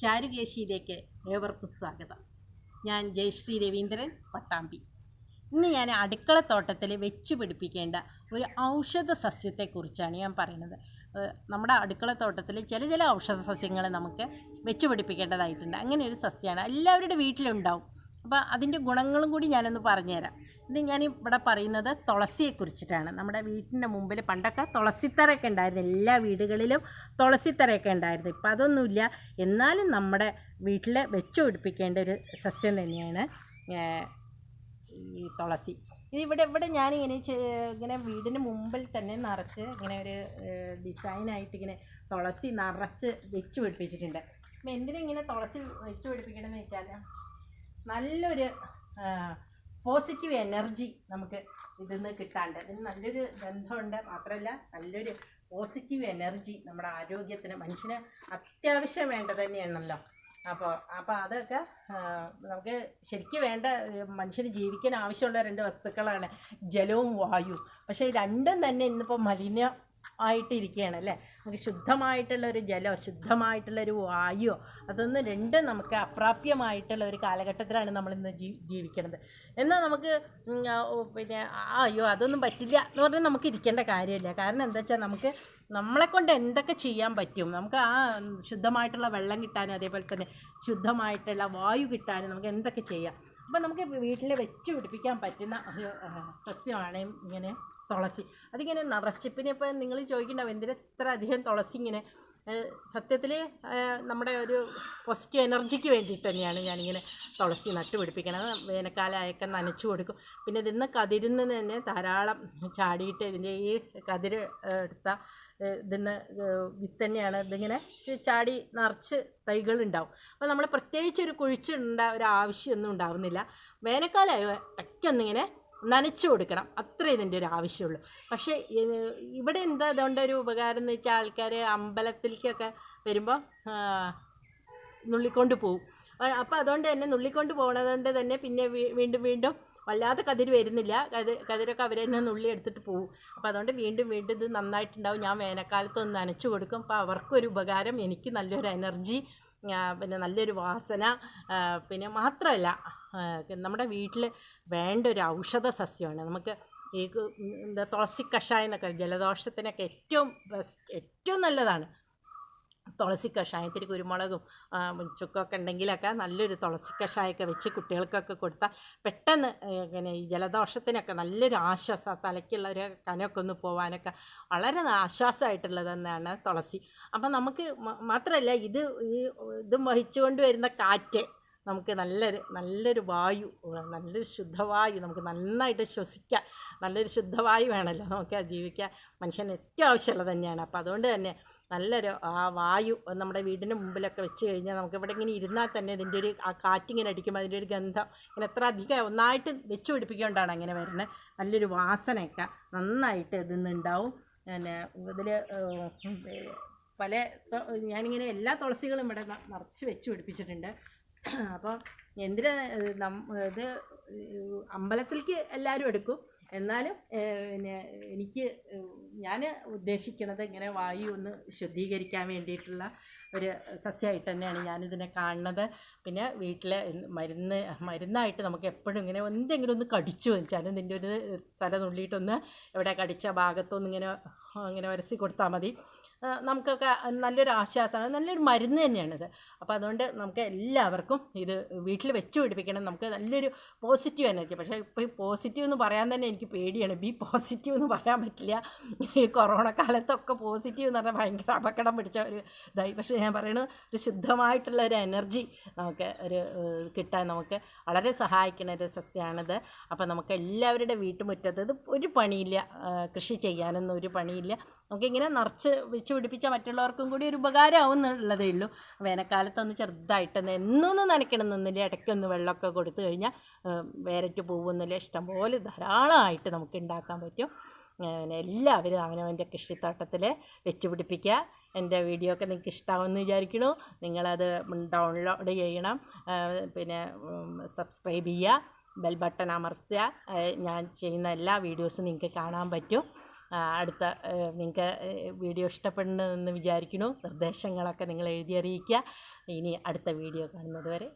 ചാരുകേശിയിലേക്ക് ഏവർക്കും സ്വാഗതം. ഞാൻ ജയശ്രീ രവീന്ദ്രൻ പട്ടാമ്പി. ഇന്ന് ഞാൻ അടുക്കളത്തോട്ടത്തിൽ വെച്ച് പിടിപ്പിക്കേണ്ട ഒരു ഔഷധ സസ്യത്തെക്കുറിച്ചാണ് ഞാൻ പറയുന്നത്. നമ്മുടെ അടുക്കളത്തോട്ടത്തിൽ ചില ചില ഔഷധ സസ്യങ്ങൾ നമുക്ക് വെച്ച് പിടിപ്പിക്കേണ്ടതായിട്ടുണ്ട്. അങ്ങനെ ഒരു സസ്യമാണ്. എല്ലാവരുടെ വീട്ടിലുണ്ടാവും അപ്പോൾ അതിന്റെ ഗുണങ്ങളും കൂടി ഞാനൊന്ന് പറഞ്ഞുതരാം. ഇത് ഞാൻ ഇവിടെ പറയുന്നത് തുളസിയെക്കുറിച്ചിട്ടാണ് നമ്മുടെ വീട്ടിന്റെ മുമ്പിൽ പണ്ടൊക്കെ തുളസിത്തറയൊക്കെ ഉണ്ടായിരുന്നു. എല്ലാ വീടുകളിലും തുളസിത്തറയൊക്കെ ഉണ്ടായിരുന്നു. ഇപ്പം അതൊന്നുമില്ല. എന്നാലും നമ്മുടെ വീട്ടിൽ വെച്ച് പിടിപ്പിക്കേണ്ട ഒരു സസ്യം തന്നെയാണ് ഈ തുളസി. ഇതിവിടെ ഇവിടെ ഞാനിങ്ങനെ ഇങ്ങനെ വീടിന് മുമ്പിൽ തന്നെ നിറച്ച് ഇങ്ങനെ ഒരു ഡിസൈനായിട്ട് ഇങ്ങനെ തുളസി നിറച്ച് വെച്ച് പിടിപ്പിച്ചിട്ടുണ്ട്. അപ്പം എന്തിനാ ഇങ്ങനെ തുളസി വെച്ച് പിടിപ്പിക്കണമെന്ന് വെച്ചാൽ നല്ലൊരു പോസിറ്റീവ് എനർജി നമുക്ക് ഇതിൽ നിന്ന് കിട്ടാണ്ട്. ഇതിന് നല്ലൊരു ബന്ധമുണ്ട് മാത്രമല്ല നല്ലൊരു പോസിറ്റീവ് എനർജി നമ്മുടെ ആരോഗ്യത്തിന് മനുഷ്യന് അത്യാവശ്യം വേണ്ടത് തന്നെയാണല്ലോ. അപ്പോൾ അപ്പോൾ അതൊക്കെ നമുക്ക് ശരിക്കും വേണ്ട മനുഷ്യന് ജീവിക്കാൻ ആവശ്യമുള്ള രണ്ട് വസ്തുക്കളാണ് ജലവും വായു പക്ഷേ രണ്ടും തന്നെ ഇന്നിപ്പോൾ മലിന ആയിട്ടിരിക്കുകയാണ് അല്ലേ നമുക്ക് ശുദ്ധമായിട്ടുള്ള ഒരു ജലമോ ശുദ്ധമായിട്ടുള്ള ഒരു വായുവോ അതൊന്നും രണ്ടും നമുക്ക് അപ്രാപ്യമായിട്ടുള്ള ഒരു കാലഘട്ടത്തിലാണ് നമ്മളിന്ന് ജീ ജീവിക്കുന്നത് എന്നാൽ നമുക്ക് പിന്നെ അയ്യോ അതൊന്നും പറ്റില്ല എന്ന് പറഞ്ഞാൽ നമുക്ക് ഇരിക്കേണ്ട കാര്യമില്ല. കാരണം എന്താ വെച്ചാൽ നമുക്ക് നമ്മളെ കൊണ്ട് എന്തൊക്കെ ചെയ്യാൻ പറ്റും? നമുക്ക് ആ ശുദ്ധമായിട്ടുള്ള വെള്ളം കിട്ടാനും അതേപോലെ തന്നെ ശുദ്ധമായിട്ടുള്ള വായു കിട്ടാനും നമുക്ക് എന്തൊക്കെ ചെയ്യാം? അപ്പം നമുക്ക് വീട്ടിൽ വെച്ച് പിടിപ്പിക്കാൻ പറ്റുന്ന ഒരു സസ്യമാണ് ഇങ്ങനെ തുളസി. അതിങ്ങനെ നിറച്ച് പിന്നെ ഇപ്പോൾ നിങ്ങൾ ചോദിക്കണ്ടാവും എന്തിനാ ഇത്ര അധികം തുളസി ഇങ്ങനെ? സത്യത്തിൽ നമ്മുടെ ഒരു പോസിറ്റീവ് എനർജിക്ക് വേണ്ടിയിട്ട് തന്നെയാണ് ഞാനിങ്ങനെ തുളസി നട്ടുപിടിപ്പിക്കണത്. വേനൽക്കാലമായൊക്കെ നനച്ചു കൊടുക്കും. പിന്നെ ഇതിന്ന് കതിരുന്ന് തന്നെ ധാരാളം ചാടിയിട്ട് ഇതിന്റെ ഈ കതിര് എടുത്ത ഇതിന്ന് വിത്ത് തന്നെയാണ് ഇതിങ്ങനെ ചാടി നിറച്ച് തൈകളുണ്ടാവും. അപ്പോൾ നമ്മൾ പ്രത്യേകിച്ച് ഒരു കുഴിച്ചിടേണ്ട ഒരു ആവശ്യമൊന്നും ഉണ്ടാവുന്നില്ല. വേനൽക്കാലമായി ഒറ്റൊന്നിങ്ങനെ നനച്ചു കൊടുക്കണം. അത്രേ ഇതിന്റെ ഒരു ആവശ്യമുള്ളൂ. പക്ഷേ ഇവിടെ എന്താ അതുകൊണ്ട് ഒരു ഉപകാരം എന്ന് വെച്ചാൽ ആൾക്കാർ അമ്പലത്തിലേക്കൊക്കെ വരുമ്പോൾ നുള്ളിക്കൊണ്ട് പോകും അപ്പോൾ അതുകൊണ്ട് തന്നെ നുള്ളിക്കൊണ്ട് പോകണത് കൊണ്ട് തന്നെ പിന്നെ വീണ്ടും വീണ്ടും വല്ലാതെ കതിര് വരുന്നില്ല. കതി കതിരൊക്കെ അവർ തന്നെ നുള്ളി എടുത്തിട്ട് പോകും അപ്പോൾ അതുകൊണ്ട് വീണ്ടും വീണ്ടും ഇത് നന്നായിട്ടുണ്ടാവും. ഞാൻ വേനൽക്കാലത്ത് ഒന്ന് നനച്ചു കൊടുക്കും. അപ്പോൾ അവർക്കൊരു ഉപകാരം എനിക്ക് നല്ലൊരു എനർജി പിന്നെ നല്ലൊരു വാസന പിന്നെ മാത്രമല്ല നമ്മുടെ വീട്ടിൽ വേണ്ട ഒരു ഔഷധ സസ്യമാണ്. നമുക്ക് ഈ എന്താ തുളസി കഷായം എന്നൊക്കെ ജലദോഷത്തിനൊക്കെ ഏറ്റവും ബെസ്റ്റ് ഏറ്റവും നല്ലതാണ്. തുളസി കഷായം ഇത്തിരി കുരുമുളകും ചുക്കൊക്കെ ഉണ്ടെങ്കിലൊക്കെ നല്ലൊരു തുളസി കഷായമൊക്കെ വെച്ച് കുട്ടികൾക്കൊക്കെ കൊടുത്താൽ പെട്ടെന്ന് ഇങ്ങനെ ഈ ജലദോഷത്തിനൊക്കെ നല്ലൊരു ആശ്വാസം തലയ്ക്കുള്ള ഒരു കനമൊക്കെ ഒന്ന് പോകാനൊക്കെ വളരെ ആശ്വാസമായിട്ടുള്ളത് തന്നെയാണ് തുളസി. അപ്പം നമുക്ക് മാത്രമല്ല ഇത് ഈ ഇതും വഹിച്ചുകൊണ്ട് വരുന്ന കാറ്റ് നമുക്ക് നല്ലൊരു നല്ലൊരു വായു നല്ലൊരു ശുദ്ധവായു നമുക്ക് നന്നായിട്ട് ശ്വസിക്കാൻ നല്ലൊരു ശുദ്ധവായു വേണമല്ലോ നമുക്ക് ജീവിക്കാൻ. മനുഷ്യന് ഏറ്റവും ആവശ്യമുള്ളത് തന്നെയാണ്. അപ്പോൾ അതുകൊണ്ട് തന്നെ നല്ലൊരു ആ വായു നമ്മുടെ വീടിന്റെ മുമ്പിലൊക്കെ വെച്ച് കഴിഞ്ഞാൽ നമുക്ക് ഇവിടെ ഇങ്ങനെ ഇരുന്നാൽ തന്നെ ഇതിന്റെ ഒരു ആ കാറ്റിങ്ങനെ അടിക്കുമ്പോൾ അതിന്റെ ഒരു ഗന്ധം ഇങ്ങനെ എത്ര അധികം ഒന്നായിട്ട് വെച്ച് പിടിപ്പിക്കൊണ്ടാണ് അങ്ങനെ വരുന്നത്. നല്ലൊരു വാസനയൊക്കെ നന്നായിട്ട് ഇതിൽ നിന്നുണ്ടാവും. പിന്നെ ഇതിൽ പല ഞാനിങ്ങനെ എല്ലാ തുളസികളും ഇവിടെ നിറച്ച് വെച്ച് പിടിപ്പിച്ചിട്ടുണ്ട്. അപ്പോൾ എന്തിനാ ഇത് അമ്പലത്തിലേക്ക് എല്ലാവരും എടുക്കും. എന്നാലും പിന്നെ എനിക്ക് ഞാൻ ഉദ്ദേശിക്കുന്നത് ഇങ്ങനെ വായു ഒന്ന് ശുദ്ധീകരിക്കാൻ വേണ്ടിയിട്ടുള്ള ഒരു സസ്യമായിട്ട് തന്നെയാണ് ഞാനിതിനെ കാണുന്നത്. പിന്നെ വീട്ടിലെ മരുന്ന് മരുന്നായിട്ട് നമുക്ക് എപ്പോഴും ഇങ്ങനെ എന്തെങ്കിലും ഒന്ന് കടിച്ചു വെച്ചാലും നിന്റെ ഒരു തല നുള്ളിയിട്ടൊന്ന് എവിടെ കടിച്ച ഭാഗത്തൊന്ന് ഇങ്ങനെ ഇങ്ങനെ കൊടുത്താൽ മതി. നമുക്കൊക്കെ നല്ലൊരു ആശ്വാസമാണ്. നല്ലൊരു മരുന്ന് തന്നെയാണിത്. അപ്പോൾ അതുകൊണ്ട് നമുക്ക് എല്ലാവർക്കും ഇത് വീട്ടിൽ വെച്ച് പിടിപ്പിക്കണം. നമുക്ക് നല്ലൊരു പോസിറ്റീവ് എനർജി പക്ഷേ ഇപ്പോൾ പോസിറ്റീവ് എന്ന് പറയാൻ തന്നെ എനിക്ക് പേടിയാണ്. ബി പോസിറ്റീവ് എന്ന് പറയാൻ പറ്റില്ല. ഈ കൊറോണ കാലത്തൊക്കെ പോസിറ്റീവ് എന്ന് പറഞ്ഞാൽ ഭയങ്കര അപകടം പിടിച്ച ഒരു ഇതായി. പക്ഷേ ഞാൻ പറയുന്നത് ഒരു ശുദ്ധമായിട്ടുള്ള ഒരു എനർജി നമുക്ക് ഒരു കിട്ടാൻ നമുക്ക് വളരെ സഹായിക്കുന്ന ഒരു സസ്യമാണിത് അപ്പോൾ നമുക്ക് എല്ലാവരുടെ വീട്ടുമുറ്റത്ത് ഇത് ഒരു പണിയില്ല. കൃഷി ചെയ്യാനൊന്നും ഒരു പണിയില്ല. നമുക്കിങ്ങനെ നിറച്ച് വെച്ച് പിടിപ്പിച്ചാൽ മറ്റുള്ളവർക്കും കൂടി ഒരു ഉപകാരമാവും എന്നുള്ളതേ ഉള്ളൂ വേനൽക്കാലത്തൊന്ന് ചെറുതായിട്ടൊന്ന് എന്നൊന്നും നനയ്ക്കണമെന്നില്ല ഇടയ്ക്കൊന്ന് വെള്ളമൊക്കെ കൊടുത്തു കഴിഞ്ഞാൽ വേരറ്റ് പോകുന്നില്ല ഇഷ്ടംപോലെ ധാരാളമായിട്ട് നമുക്ക് ഉണ്ടാക്കാൻ പറ്റും. അങ്ങനെ എല്ലാവരും അവനവന്റെ കൃഷിത്തോട്ടത്തിൽ വെച്ച് പിടിപ്പിക്കുക. എന്റെ വീഡിയോ ഒക്കെ നിങ്ങൾക്ക് ഇഷ്ടമാവുമെന്ന് വിചാരിക്കണു നിങ്ങളത് ഡൗൺലോഡ് ചെയ്യണം. പിന്നെ സബ്സ്ക്രൈബ് ചെയ്യുക. ബെൽ ബട്ടൺ അമർത്തുക. ഞാൻ ചെയ്യുന്ന എല്ലാ വീഡിയോസും നിങ്ങൾക്ക് കാണാൻ പറ്റും. അടുത്ത നിങ്ങൾക്ക് വീഡിയോ ഇഷ്ടപ്പെടുന്നതെന്ന് വിചാരിക്കുന്നു. നിർദ്ദേശങ്ങളൊക്കെ നിങ്ങൾ എഴുതി അറിയിക്കുക. ഇനി അടുത്ത വീഡിയോ കാണുന്നത് വരെ